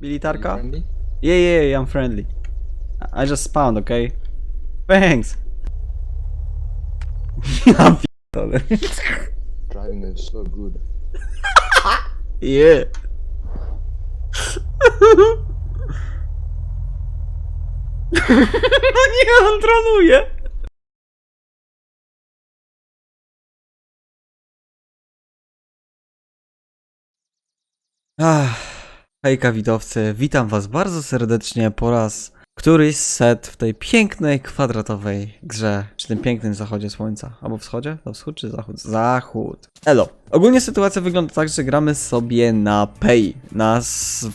Militarka? Friendly? Yeah, yeah, yeah, I'm friendly. I just spawned, okay? Thanks. Ja pierdolę. Driving is so good. Yeah. No nie, on troluje. Ach, hejka widowcy, witam was bardzo serdecznie po raz któryś set w tej pięknej, kwadratowej grze, czy tym pięknym zachodzie słońca, albo wschodzie? To wschód czy zachód? Zachód. Elo. Ogólnie sytuacja wygląda tak, że gramy sobie na Pay, na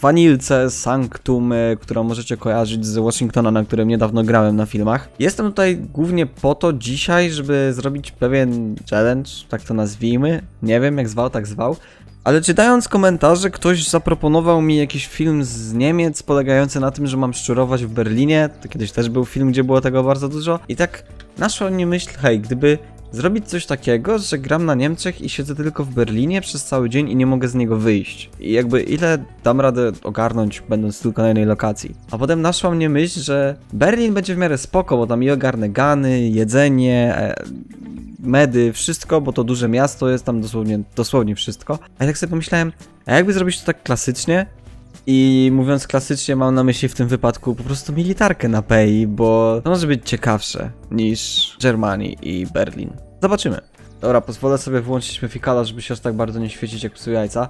wanilce Sanctum, którą możecie kojarzyć z Washingtona, na którym niedawno grałem na filmach. Jestem tutaj głównie po to dzisiaj, żeby zrobić pewien challenge, tak to nazwijmy. Nie wiem jak zwał, tak zwał. Ale czytając komentarze, ktoś zaproponował mi jakiś film z Niemiec polegający na tym, że mam szczurować w Berlinie. To kiedyś też był film, gdzie było tego bardzo dużo. I tak naszła mnie myśl, hej, gdyby zrobić coś takiego, że gram na Niemczech i siedzę tylko w Berlinie przez cały dzień i nie mogę z niego wyjść. I jakby ile dam radę ogarnąć, będąc tylko na jednej lokacji. A potem naszła mnie myśl, że Berlin będzie w miarę spoko, bo tam i ogarnę gany, jedzenie, e, medy, wszystko, bo to duże miasto jest, tam dosłownie, dosłownie wszystko. A ja tak sobie pomyślałem, a jakby zrobić to tak klasycznie? I mówiąc klasycznie, mam na myśli w tym wypadku po prostu militarkę na PEI, bo to może być ciekawsze niż Germanii i Berlin. Zobaczymy. Dobra, pozwolę sobie włączyć mefikala, żeby się aż tak bardzo nie świecić jak psu jajca.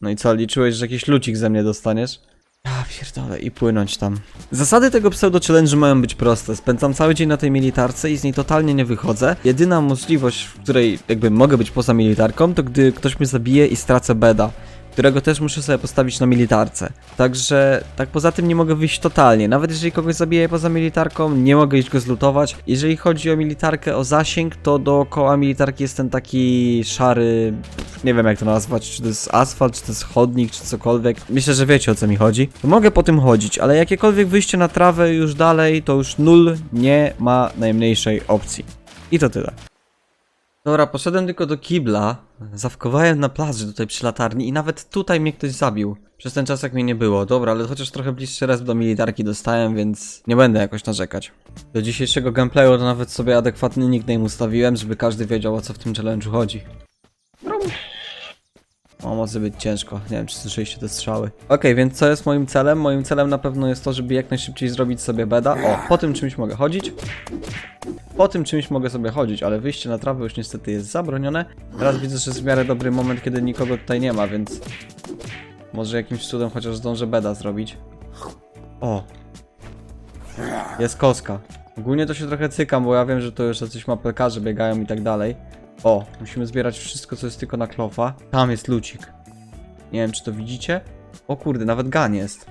No i co, liczyłeś, że jakiś lucik ze mnie dostaniesz? Ja pierdolę i płynąć tam. Zasady tego pseudo-challenge'u mają być proste. Spędzam cały dzień na tej militarce i z niej totalnie nie wychodzę. Jedyna możliwość, w której jakby mogę być poza militarką, to gdy ktoś mnie zabije i stracę beda. Którego też muszę sobie postawić na militarce. Także tak poza tym nie mogę wyjść totalnie. Nawet jeżeli kogoś zabiję poza militarką, nie mogę iść go zlutować. Jeżeli chodzi o militarkę, o zasięg, to dookoła militarki jest ten taki szary. Nie wiem jak to nazwać, czy to jest asfalt, czy to jest chodnik, czy cokolwiek. Myślę, że wiecie o co mi chodzi. Mogę po tym chodzić, ale jakiekolwiek wyjście na trawę już dalej, to już nul nie ma najmniejszej opcji. I to tyle. Dobra, poszedłem tylko do kibla, zawkowałem na plaży tutaj przy latarni i nawet tutaj mnie ktoś zabił. Przez ten czas jak mnie nie było. Dobra, ale chociaż trochę bliższy raz do militarki dostałem, więc nie będę jakoś narzekać. Do dzisiejszego gameplayu to nawet sobie adekwatny nickname ustawiłem, żeby każdy wiedział o co w tym challenge'u chodzi. O, może być ciężko. Nie wiem, czy słyszeliście te strzały. Okej, więc co jest moim celem? Moim celem na pewno jest to, żeby jak najszybciej zrobić sobie beda. O, po tym czymś mogę chodzić. Po tym czymś mogę sobie chodzić, ale wyjście na trawę już niestety jest zabronione. Teraz widzę, że jest w miarę dobry moment, kiedy nikogo tutaj nie ma, więc... Może jakimś cudem chociaż zdążę beda zrobić. O! Jest koska. Ogólnie to się trochę cykam, bo ja wiem, że to już jacyś mapelkarze biegają i tak dalej. O, musimy zbierać wszystko, co jest tylko na klofa. Tam jest lucik. Nie wiem, czy to widzicie. O kurde, nawet gan jest.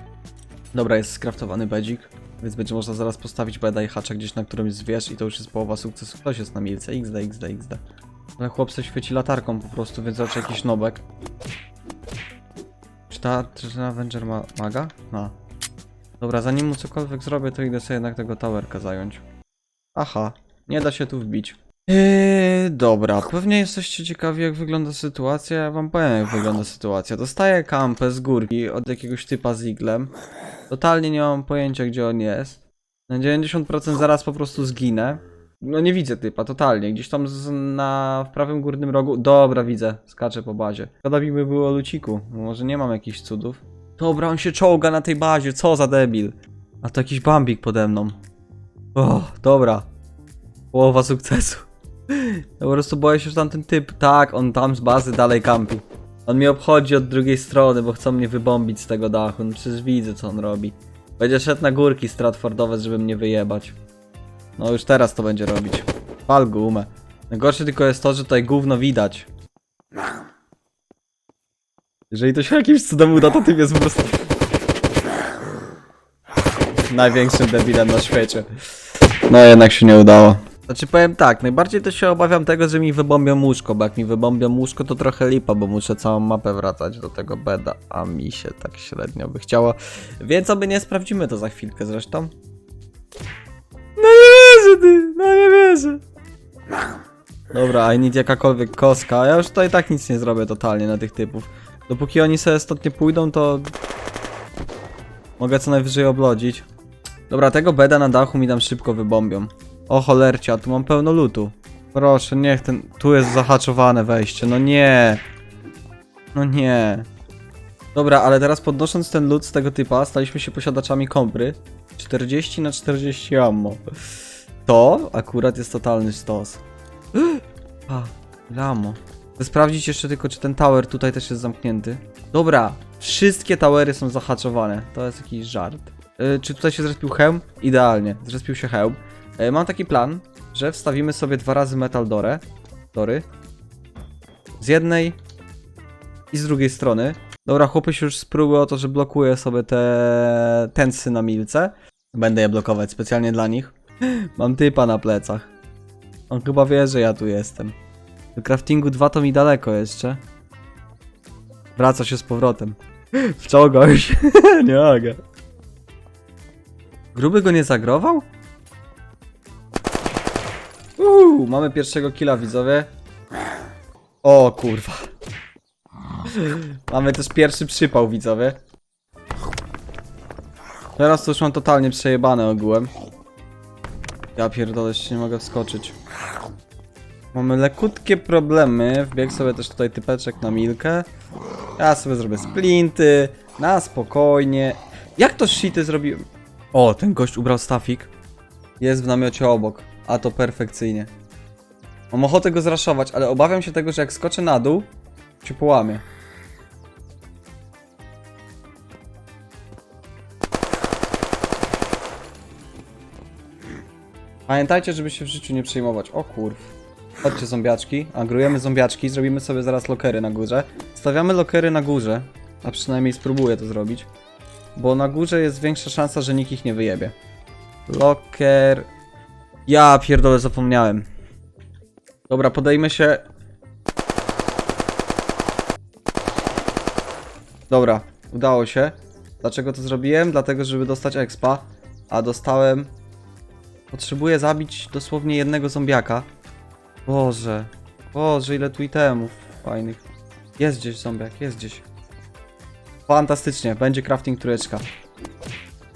Dobra, jest skraftowany bedzik, więc będzie można zaraz postawić beda i hacza gdzieś na którymś z wież i to już jest połowa sukcesu. Ktoś jest na milce, xd, xd, xd. Ale chłop świeci latarką po prostu, więc raczej jakiś nobek. Czy ta, ten Avenger ma maga? Ma. Dobra, zanim mu cokolwiek zrobię, to idę sobie jednak tego towerka zająć. Aha, nie da się tu wbić. Eee, dobra, pewnie jesteście ciekawi jak wygląda sytuacja, ja wam powiem jak wygląda sytuacja. Dostaję kampę z górki od jakiegoś typa z iglem. Totalnie nie mam pojęcia gdzie on jest. Na 90% zaraz po prostu zginę. No nie widzę typa, totalnie. Gdzieś tam z, na w prawym górnym rogu. Dobra, widzę. Skaczę po bazie. Szkoda mi by było luciku. Może nie mam jakichś cudów. Dobra, on się czołga na tej bazie, co za debil. A to jakiś bambik pode mną. O, dobra. Połowa sukcesu. Ja po prostu boję się, że tam ten typ, tak, on tam z bazy dalej kampi. On mnie obchodzi od drugiej strony, bo chcą mnie wybombić z tego dachu. No przecież widzę, co on robi. Będzie szedł na górki stratfordowe, żeby mnie wyjebać. No już teraz to będzie robić. Pal gumę. Najgorsze tylko jest to, że tutaj gówno widać. Jeżeli to się jakimś cudem uda, to tym jest po prostu... Największym debilem na świecie. No jednak się nie udało. Znaczy powiem tak, najbardziej to się obawiam tego, że mi wybombią łóżko, bo jak mi wybombią łóżko to trochę lipa, bo muszę całą mapę wracać do tego beda, a mi się tak średnio by chciało. Więc oby nie sprawdzimy to za chwilkę zresztą. No nie wierzę ty, no nie wierzę. Dobra, I need jakakolwiek koska. Ja już tutaj tak nic nie zrobię totalnie na tych typów. Dopóki oni sobie stąd nie pójdą, to... Mogę co najwyżej oblodzić. Dobra, tego beda na dachu mi tam szybko wybombią. O cholercia, tu mam pełno lutu. Proszę, niech ten... Tu jest zahaczowane wejście, no nie. No nie. Dobra, ale teraz podnosząc ten lód z tego typa, staliśmy się posiadaczami kompry. 40 na 40 ammo. To akurat jest totalny stos. A, lamo. Chcę sprawdzić jeszcze tylko, czy ten tower tutaj też jest zamknięty. Dobra, wszystkie towery są zahaczowane. To jest jakiś żart. Y, czy tutaj się zrespił hełm? Idealnie, zrespił się hełm. Y, mam taki plan, że wstawimy sobie dwa razy metal dorę. Dory. Z jednej i z drugiej strony. Dobra, chłopy się już spróbują o to, że blokuję sobie te tensy na milce. Będę je blokować specjalnie dla nich. Mam typa na plecach. On chyba wie, że ja tu jestem. Do craftingu 2 to mi daleko jeszcze. Wraca się z powrotem. Wciągał się. nie mogę. Gruby go nie zagrował? Uuu, mamy pierwszego killa, widzowie. O kurwa. Mamy też pierwszy przypał, widzowie. Teraz to już mam totalnie przejebane ogółem. Ja pierdolę, jeszcze nie mogę wskoczyć. Mamy lekutkie problemy. Wbiegł sobie też tutaj typeczek na milkę. Ja sobie zrobię splinty. Na spokojnie. Jak to shity zrobiłem? O, ten gość ubrał stafik. Jest w namiocie obok. A to perfekcyjnie. Mam ochotę go zraszować, ale obawiam się tego, że jak skoczę na dół, się połamie. Pamiętajcie, żeby się w życiu nie przejmować. O kurw. Chodźcie zombiaczki. Agrujemy zombiaczki. Zrobimy sobie zaraz lokery na górze. Stawiamy lokery na górze. A przynajmniej spróbuję to zrobić. Bo na górze jest większa szansa, że nikt ich nie wyjebie. Loker... Ja pierdolę, zapomniałem. Dobra, podejmę się... Dobra, udało się. Dlaczego to zrobiłem? Dlatego, żeby dostać expa. A dostałem... Potrzebuję zabić dosłownie jednego zombiaka. Boże. Boże, ile tu itemów fajnych. Jest gdzieś zombiak, jest gdzieś. Fantastycznie, będzie crafting tureczka.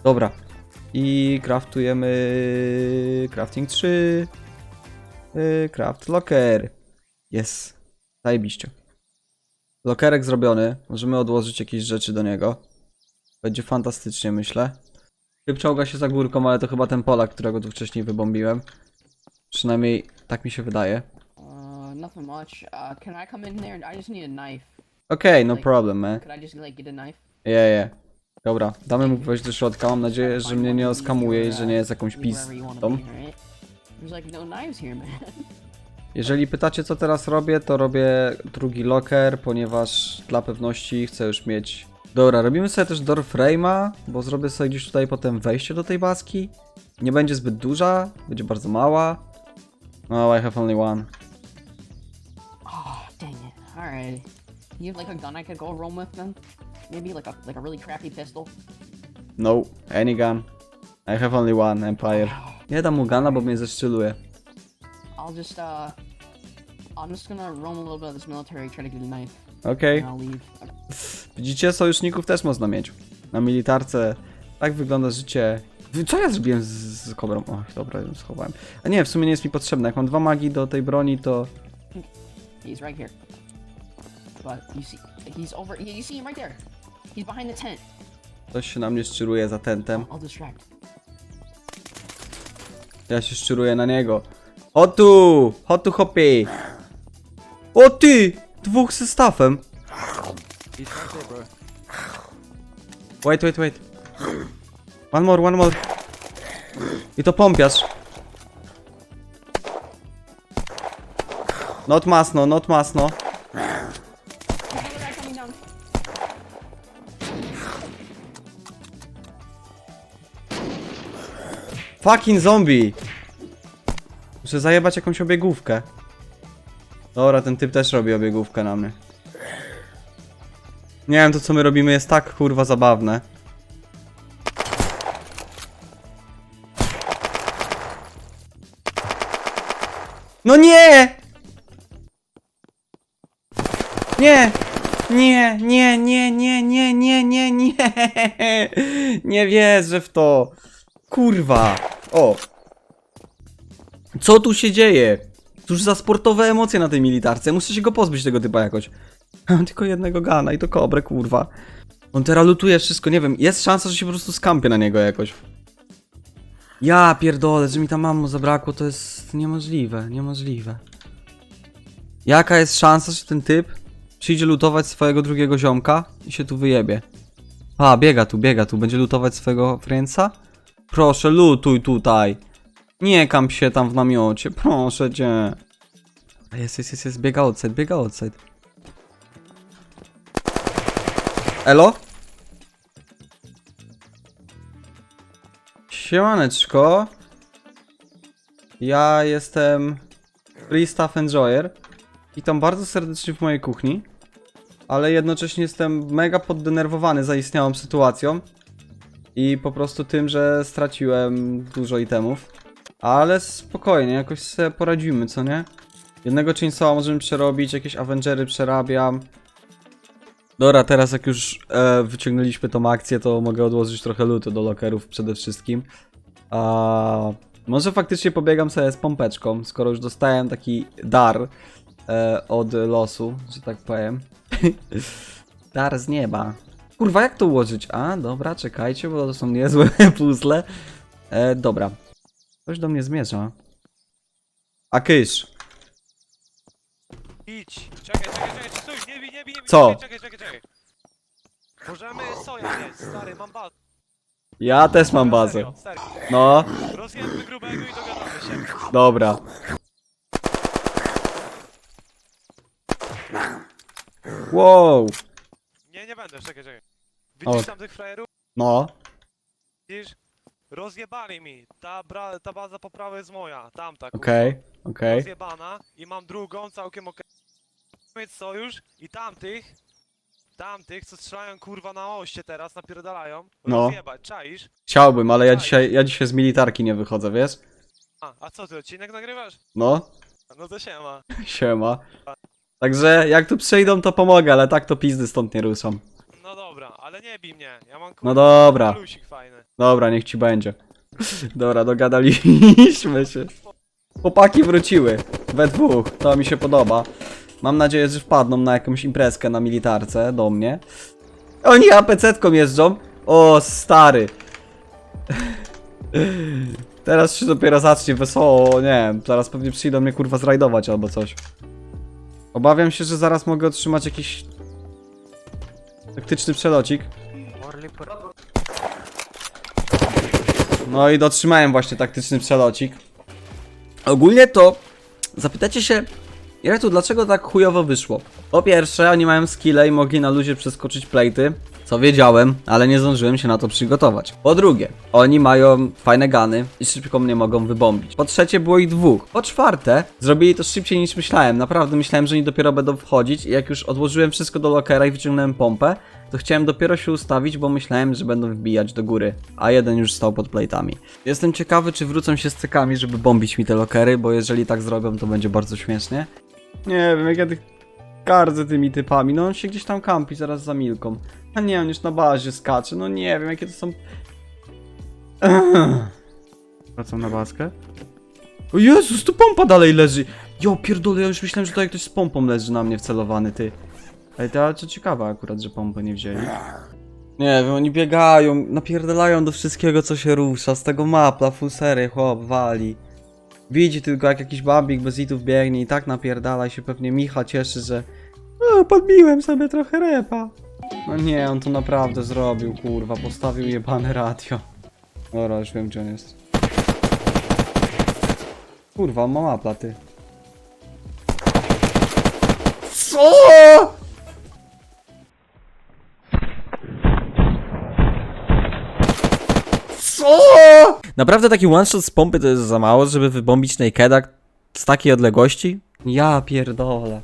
Dobra. I craftujemy... Crafting 3. Yy, craft locker. Jest. Zajebiście. Lokerek zrobiony. Możemy odłożyć jakieś rzeczy do niego. Będzie fantastycznie, myślę. Typ czołga się za górką, ale to chyba ten Polak, którego tu wcześniej wybombiłem. Przynajmniej tak mi się wydaje. Uh, nothing much. Uh, can I come in there? I just need a knife. Okej, no problem, man. Could I just like get a knife? Je, je. Dobra, damy mu wejść do środka. Mam nadzieję, że mnie nie oskamuje i że nie jest jakąś pistą. There's like no knives here, man. Jeżeli pytacie, co teraz robię, to robię drugi locker, ponieważ dla pewności chcę już mieć... Dobra, robimy sobie też door frame'a, bo zrobię sobie gdzieś tutaj potem wejście do tej baski. Nie będzie zbyt duża, będzie bardzo mała. No, I have only one. Oh, dang it. Alright. You have like a gun I could go roam with then? Maybe like a like a really crappy pistol. No, any gun. I have only one, Empire. Nie dam mu gana, bo mnie zeszczyluje. I'll just uh, I'm just gonna roam a little bit of this military, try to get a knife, Okej. and I'll leave. Widzicie, sojuszników też można mieć. Na militarce tak wygląda życie. Co ja zrobiłem z, z kobrą? Och, dobra, ją schowałem. A nie, w sumie nie jest mi potrzebne. Jak mam dwa magii do tej broni, to... He's right here. But you see, he's over. You see him right there. He's behind the tent. Ktoś się na mnie szczyruje za tentem. I'll distract. Ja się szczuruję na niego. O tu! O tu, hopie! O ty! Dwóch ze stafem. Wait, wait, wait. One more, one more. I to pompiarz. Not masno, not masno. Fucking zombie! Muszę zajebać jakąś obiegówkę. Dobra, ten typ też robi obiegówkę na mnie. Nie wiem, to co my robimy jest tak kurwa zabawne. No nie! Nie! Nie, nie, nie, nie, nie, nie, nie, nie. Nie wierzę w to. Kurwa. O. Co tu się dzieje? Cóż za sportowe emocje na tej militarce. Muszę się go pozbyć tego typa jakoś. Mam tylko jednego gana i to kobrę, kurwa. On teraz lutuje wszystko, nie wiem. Jest szansa, że się po prostu skampię na niego jakoś. Ja pierdolę, że mi tam mammo zabrakło, to jest niemożliwe, niemożliwe. Jaka jest szansa, że ten typ przyjdzie lutować swojego drugiego ziomka i się tu wyjebie? A, biega tu, biega tu, będzie lutować swojego friendsa? Proszę, lutuj tutaj. Nie kamp się tam w namiocie, proszę cię. Jest, jest, jest, jest, biega outside, biega outside. Elo? Siemaneczko. Ja jestem Free Staff Enjoyer. Witam bardzo serdecznie w mojej kuchni. Ale jednocześnie jestem mega poddenerwowany zaistniałą sytuacją. I po prostu tym, że straciłem dużo itemów. Ale spokojnie, jakoś sobie poradzimy, co nie? Jednego chainsawa możemy przerobić, jakieś Avengery przerabiam. Dobra, teraz jak już e, wyciągnęliśmy tą akcję, to mogę odłożyć trochę lutu do lokerów przede wszystkim. A, może faktycznie pobiegam sobie z pompeczką, skoro już dostałem taki dar e, od losu, że tak powiem. dar z nieba. Kurwa, jak to ułożyć? A, dobra, czekajcie, bo to są niezłe puzzle. E, dobra. Ktoś do mnie zmierza. A kysz. Idź! Czekaj, czekaj, czekaj, stój, nie bij, nie bij, nie bij, Co? Czekaj, czekaj, czekaj. Możemy soja mieć, stary, mam bazę. Ja też mam bazę. Serio, serio. No, Rozjemy grubego i dogadamy się. dobra. Wow. Nie, nie będę, czekaj, czekaj. O. Widzisz tam tych frajerów? No, Widzisz? Rozjebali mi. Ta, bra, ta baza po prawej jest moja, tamta. kurwa. okej, okej. Rozjebana i mam drugą, całkiem okej. Mieć sojusz i tamtych, tamtych, co strzelają kurwa na oście teraz, napierdalają. No. Rozjebać, czaisz? Chciałbym, ale ja dzisiaj, ja dzisiaj z militarki nie wychodzę, wiesz? A, a co ty, odcinek nagrywasz? No, No to siema. siema. Także jak tu przejdą, to pomogę, ale tak to pizdy stąd nie ruszam. No dobra, ale nie bij mnie, ja mam No dobra. Lusik fajny. Dobra, niech ci będzie. Dobra, dogadaliśmy się. Chłopaki wróciły. We dwóch. To mi się podoba. Mam nadzieję, że wpadną na jakąś imprezkę na militarce do mnie. Oni APC-ką jeżdżą. O, stary. Teraz się dopiero zacznie wesoło. Nie zaraz pewnie przyjdą mnie kurwa zrajdować albo coś. Obawiam się, że zaraz mogę otrzymać jakiś taktyczny przelocik. No i dotrzymałem właśnie taktyczny przelocik. Ogólnie to zapytacie się, jak tu dlaczego tak chujowo wyszło? Po pierwsze, oni mają skille i mogli na luzie przeskoczyć plejty, co wiedziałem, ale nie zdążyłem się na to przygotować. Po drugie, oni mają fajne gany i szybko mnie mogą wybombić. Po trzecie, było ich dwóch. Po czwarte, zrobili to szybciej niż myślałem. Naprawdę myślałem, że oni dopiero będą wchodzić i jak już odłożyłem wszystko do lokera i wyciągnąłem pompę, to chciałem dopiero się ustawić, bo myślałem, że będą wbijać do góry, a jeden już stał pod plate'ami. Jestem ciekawy, czy wrócą się z cykami, żeby bombić mi te lokery, bo jeżeli tak zrobią, to będzie bardzo śmiesznie. Nie wiem, jak ja tych gardzę tymi typami, no on się gdzieś tam kampi zaraz za Milką. A nie, on już na bazie skacze, no nie wiem, jakie to są... Wracam na baskę. O Jezus, tu pompa dalej leży! Jo, pierdolę, ja już myślałem, że tutaj ktoś z pompą leży na mnie wcelowany, ty. Ej, to co ciekawe akurat, że pompę nie wzięli. Nie wiem, oni biegają, napierdalają do wszystkiego, co się rusza, z tego mapla, full sery, chłop, wali. Widzi tylko, jak jakiś bambik bez itów biegnie i tak napierdala i się pewnie Micha cieszy, że o, podbiłem sobie trochę repa. No nie, on to naprawdę zrobił, kurwa, postawił jebane radio. Dobra, już wiem, gdzie on jest. Kurwa, on ma mapla, ty. Co? Co? Naprawdę taki one shot z pompy to jest za mało, żeby wybombić Nakeda z takiej odległości? Ja pierdolę.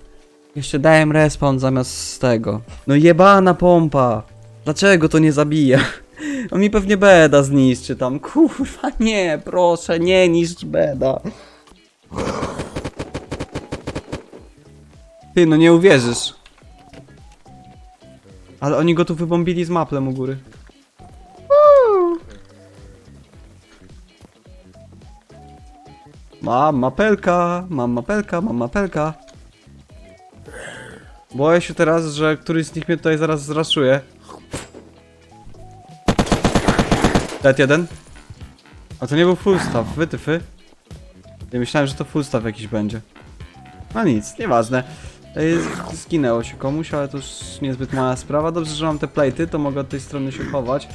Jeszcze dałem respawn zamiast tego. No jebana pompa. Dlaczego to nie zabija? On mi pewnie beda zniszczy tam. Kurwa, nie, proszę, nie niszcz beda. Ty, no nie uwierzysz. Ale oni go tu wybombili z maplem u góry. Mam mapelka, mam mapelka, mam mapelka. Boję się teraz, że któryś z nich mnie tutaj zaraz zraszuje. Dead jeden. A to nie był full staff, wytyfy. Ja myślałem, że to full staff jakiś będzie. No nic, nieważne. Zginęło się komuś, ale to już niezbyt mała sprawa. Dobrze, że mam te plejty, to mogę od tej strony się chować.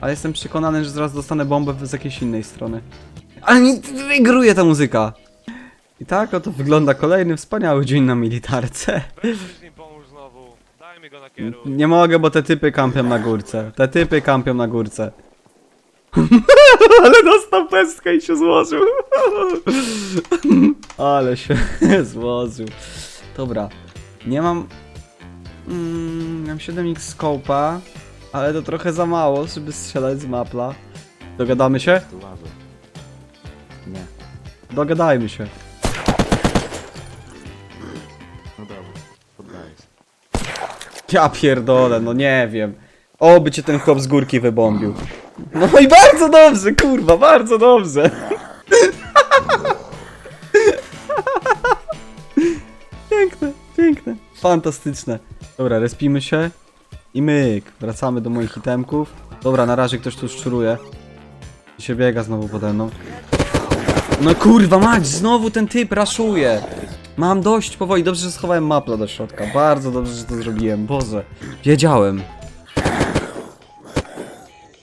Ale jestem przekonany, że zaraz dostanę bombę z jakiejś innej strony. Ale mi wygruje ta muzyka! I tak oto wygląda kolejny wspaniały dzień na militarce. Weź coś mi pomóż znowu. Daj mi go na kierunek. Nie mogę, bo te typy kampią na górce. Te typy kampią na górce. Ale dostał pestkę i się złożył. Ale się złożył. Dobra. Nie mam... Mm, mam 7x scope'a, ale to trochę za mało, żeby strzelać z mapla. Dogadamy się? Nie. Dogadajmy się. Ja pierdolę, no nie wiem. Oby cię ten chłop z górki wybombił. No i bardzo dobrze, kurwa, bardzo dobrze. Piękne, piękne. Fantastyczne. Dobra, respimy się. I myk. Wracamy do moich itemków. Dobra, na razie ktoś tu szczuruje. I się biega znowu pode mną. No kurwa mać, znowu ten typ raszuje. Mam dość powoli, dobrze, że schowałem mapla do środka. Bardzo dobrze, że to zrobiłem, Boże. Wiedziałem.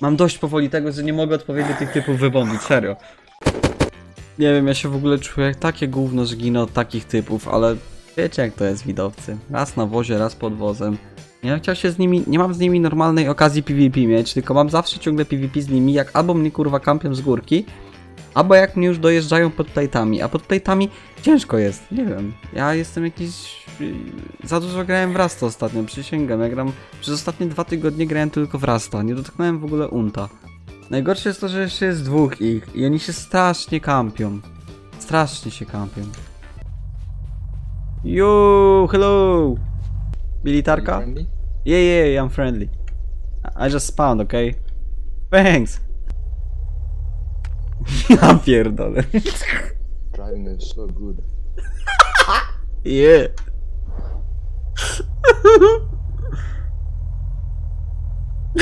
Mam dość powoli tego, że nie mogę odpowiednio tych typów wybombić, serio. Nie wiem, ja się w ogóle czuję jak takie gówno, że ginę od takich typów, ale wiecie jak to jest widowcy. Raz na wozie, raz pod wozem. Ja chciał się z nimi, nie mam z nimi normalnej okazji PvP mieć, tylko mam zawsze ciągle PvP z nimi, jak albo mnie kurwa kampią z górki, albo jak mnie już dojeżdżają pod plejtami, a pod plejtami ciężko jest, nie wiem. Ja jestem jakiś... yy, Za dużo grałem w Rasta ostatnio, przysięgam. Ja gram... Przez ostatnie dwa tygodnie grałem tylko w Rasta, nie dotknąłem w ogóle Unta. Najgorsze jest to, że jeszcze jest dwóch ich i oni się strasznie kampią. Strasznie się kampią. Yo, hello! Militarka? Yeah, yeah, I'm friendly. I just spawned, okay? Thanks! Ja pierdolę. Driving is so good. Yeah.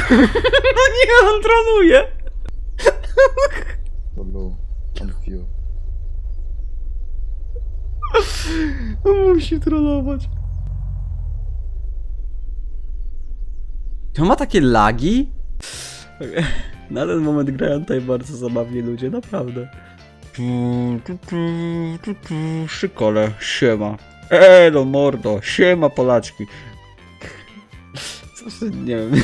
No nie, on troluje. Oh no, I'm few. Musi trollować. On ma takie lagi? Na ten moment grają tutaj bardzo zabawnie ludzie, naprawdę. Szykole, siema. Elo mordo, siema Polaczki. Coś, nie wiem.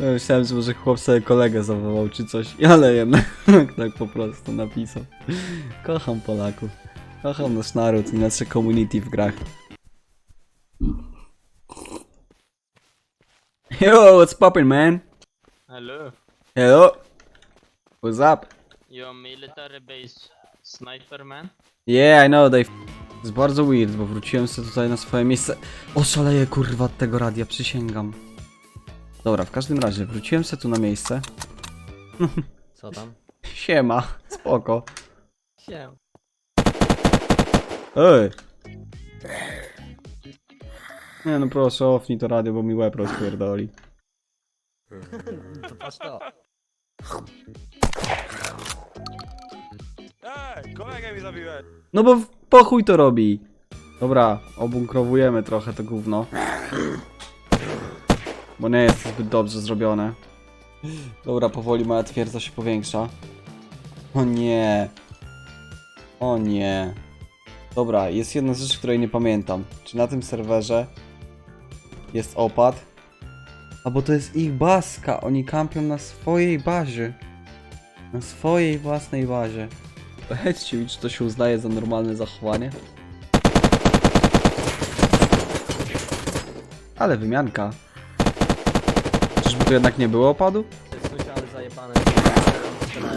Myślałem, że może chłop sobie kolegę zawołał czy coś, ale jednak tak po prostu napisał. Kocham Polaków. Kocham nasz naród i nasze community w grach. Yo, what's poppin', man? Hello, Hello? What's up? you're military base sniper man? Yeah, I know, they... To jest bardzo weird, bo wróciłem sobie tutaj na swoje miejsce. Oszaleję kurwa od tego radia, przysięgam. Dobra, w każdym razie, wróciłem sobie tu na miejsce. Co tam? Siema, spoko. Się. Ej! Nie no proszę, ofnij to radio, bo mi łeb rozpierdoli. To patrz to. Ej, kolegę mi zabiłeś. No bo w pochuj to robi. Dobra, obunkrowujemy trochę to gówno. Bo nie jest to zbyt dobrze zrobione. Dobra, powoli moja twierdza się powiększa. O nie. O nie. Dobra, jest jedna rzecz, której nie pamiętam. Czy na tym serwerze jest opad? A bo to jest ich baska. Oni kampią na swojej bazie. Na swojej własnej bazie. Powiedzcie mi, czy to się uznaje za normalne zachowanie? Ale wymianka. Czyżby tu jednak nie było opadu?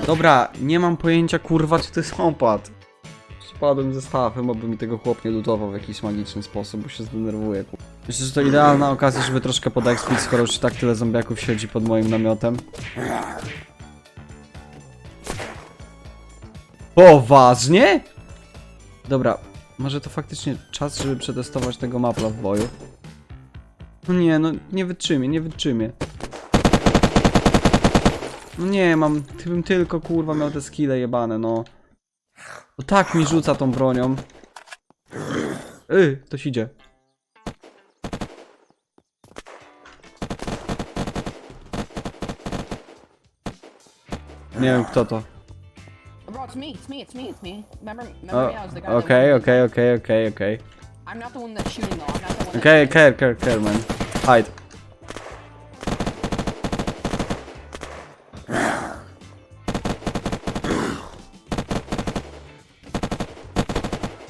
Dobra, nie mam pojęcia kurwa, czy to jest opad. wpadłem ze stawem, aby mi tego chłop nie lutował w jakiś magiczny sposób, bo się zdenerwuję. ku- Myślę, że to idealna okazja, żeby troszkę podekspić, skoro już tak tyle zombiaków siedzi pod moim namiotem. Poważnie? Dobra, może to faktycznie czas, żeby przetestować tego mapla w boju. No nie, no nie wytrzymie, nie wytrzymie. No nie, mam, gdybym tylko kurwa miał te skille jebane, no. No tak mi rzuca tą bronią. Yy, ktoś idzie. Nie wiem kto to. Bro, it's me, it's me, it's me, it's me. Remember, remember me? I was the guy that Okej, went- okej, okej, okej, okej. I'm not the one that's shooting though. I'm not the one. Okej, that's care, care, care, man. Hide.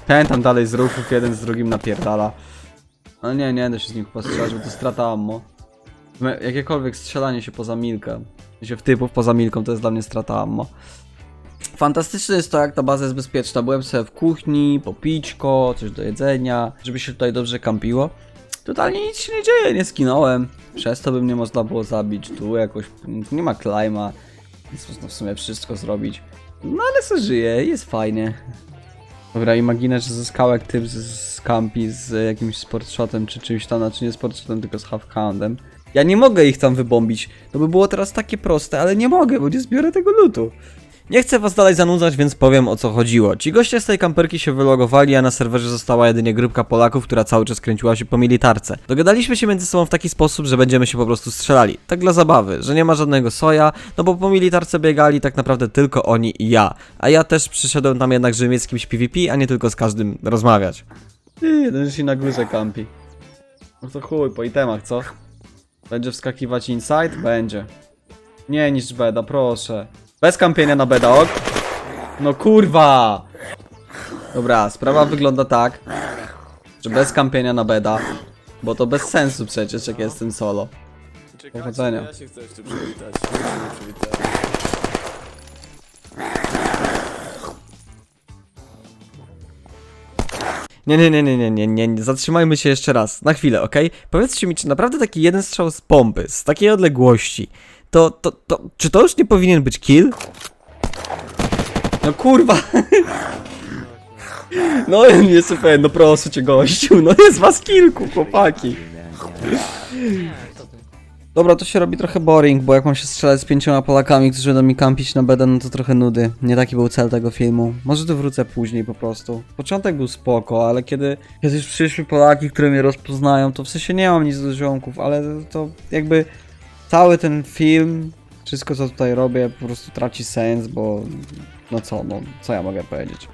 Ten tam dalej z ruchów, jeden z drugim napierdala. Ale nie, nie będę się z nim postrzelać, bo to strata ammo. Me- Jakiekolwiek strzelanie się poza milkę, się w typów poza milką, to jest dla mnie strata ammo. Fantastyczne jest to, jak ta baza jest bezpieczna. Byłem sobie w kuchni, popićko, coś do jedzenia, żeby się tutaj dobrze kampiło. Totalnie nic się nie dzieje, nie skinąłem. Przez to by mnie można było zabić. Tu jakoś nie ma klejma, więc można w sumie wszystko zrobić. No ale se żyje, jest fajnie. Dobra, imaginę, że ze skałek typ z, z z jakimś sportshotem czy czymś tam, znaczy nie sportshotem, tylko z half-houndem. Ja nie mogę ich tam wybombić. To by było teraz takie proste, ale nie mogę, bo nie zbiorę tego lutu. Nie chcę was dalej zanudzać, więc powiem o co chodziło. Ci goście z tej kamperki się wylogowali, a na serwerze została jedynie grupka Polaków, która cały czas kręciła się po militarce. Dogadaliśmy się między sobą w taki sposób, że będziemy się po prostu strzelali. Tak dla zabawy, że nie ma żadnego soja, no bo po militarce biegali tak naprawdę tylko oni i ja. A ja też przyszedłem tam jednak, żeby mieć z kimś PvP, a nie tylko z każdym rozmawiać. Ty, jeden się na górze kampi. No to chuj, po itemach, co? Będzie wskakiwać inside? Będzie. Nie niż beda, proszę. Bez kampienia na beda, ok? No kurwa! Dobra, sprawa wygląda tak, że bez kampienia na beda, bo to bez sensu przecież, jak jestem solo. Powodzenia. Ja się chcę jeszcze przywitać. Nie przywitałem. Nie, nie, nie, nie, nie, nie, nie, nie, zatrzymajmy się jeszcze raz, na chwilę, okej? Powiedzcie mi, czy naprawdę taki jeden strzał z pompy, z takiej odległości, to, to, to, czy to już nie powinien być kill? No kurwa! No jest pewien, no proszę cię gościu, no jest was kilku, chłopaki. Dobra, to się robi trochę boring, bo jak mam się strzelać z pięcioma Polakami, którzy będą mi kampić na BD, no to trochę nudy. Nie taki był cel tego filmu. Może tu wrócę później po prostu. Początek był spoko, ale kiedy, kiedy już przyszły Polaki, które mnie rozpoznają, to w sensie nie mam nic do ziomków, ale to jakby cały ten film, wszystko co tutaj robię po prostu traci sens, bo no co, no co ja mogę powiedzieć.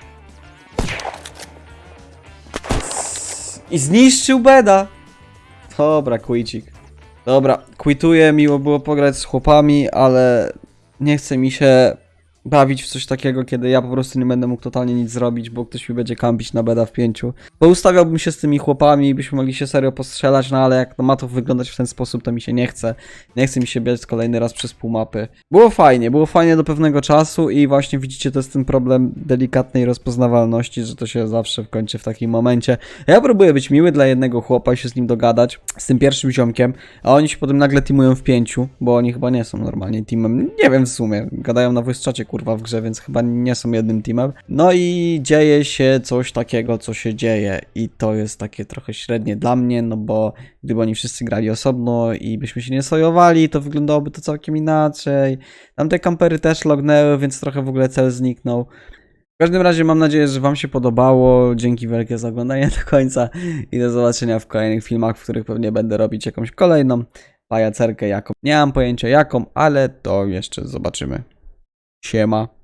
I zniszczył Beda! Dobra, kujcik. Dobra, quituję, miło było pograć z chłopami, ale nie chce mi się bawić w coś takiego, kiedy ja po prostu nie będę mógł totalnie nic zrobić, bo ktoś mi będzie kampić na beda w pięciu. Bo ustawiałbym się z tymi chłopami, byśmy mogli się serio postrzelać, no ale jak ma to wyglądać w ten sposób, to mi się nie chce. Nie chce mi się biec kolejny raz przez pół mapy. Było fajnie, było fajnie do pewnego czasu i właśnie widzicie, to jest ten problem delikatnej rozpoznawalności, że to się zawsze kończy w takim momencie. Ja próbuję być miły dla jednego chłopa i się z nim dogadać, z tym pierwszym ziomkiem, a oni się potem nagle teamują w pięciu, bo oni chyba nie są normalnie teamem. Nie wiem w sumie, gadają na voice czacie kurwa w grze, więc chyba nie są jednym teamem. No i dzieje się coś takiego, co się dzieje i to jest takie trochę średnie dla mnie, no bo gdyby oni wszyscy grali osobno i byśmy się nie sojowali, to wyglądałoby to całkiem inaczej. Tamte kampery też lognęły, więc trochę w ogóle cel zniknął. W każdym razie mam nadzieję, że Wam się podobało. Dzięki wielkie za oglądanie do końca i do zobaczenia w kolejnych filmach, w których pewnie będę robić jakąś kolejną pajacerkę jaką. Nie mam pojęcia jaką, ale to jeszcze zobaczymy. Siema.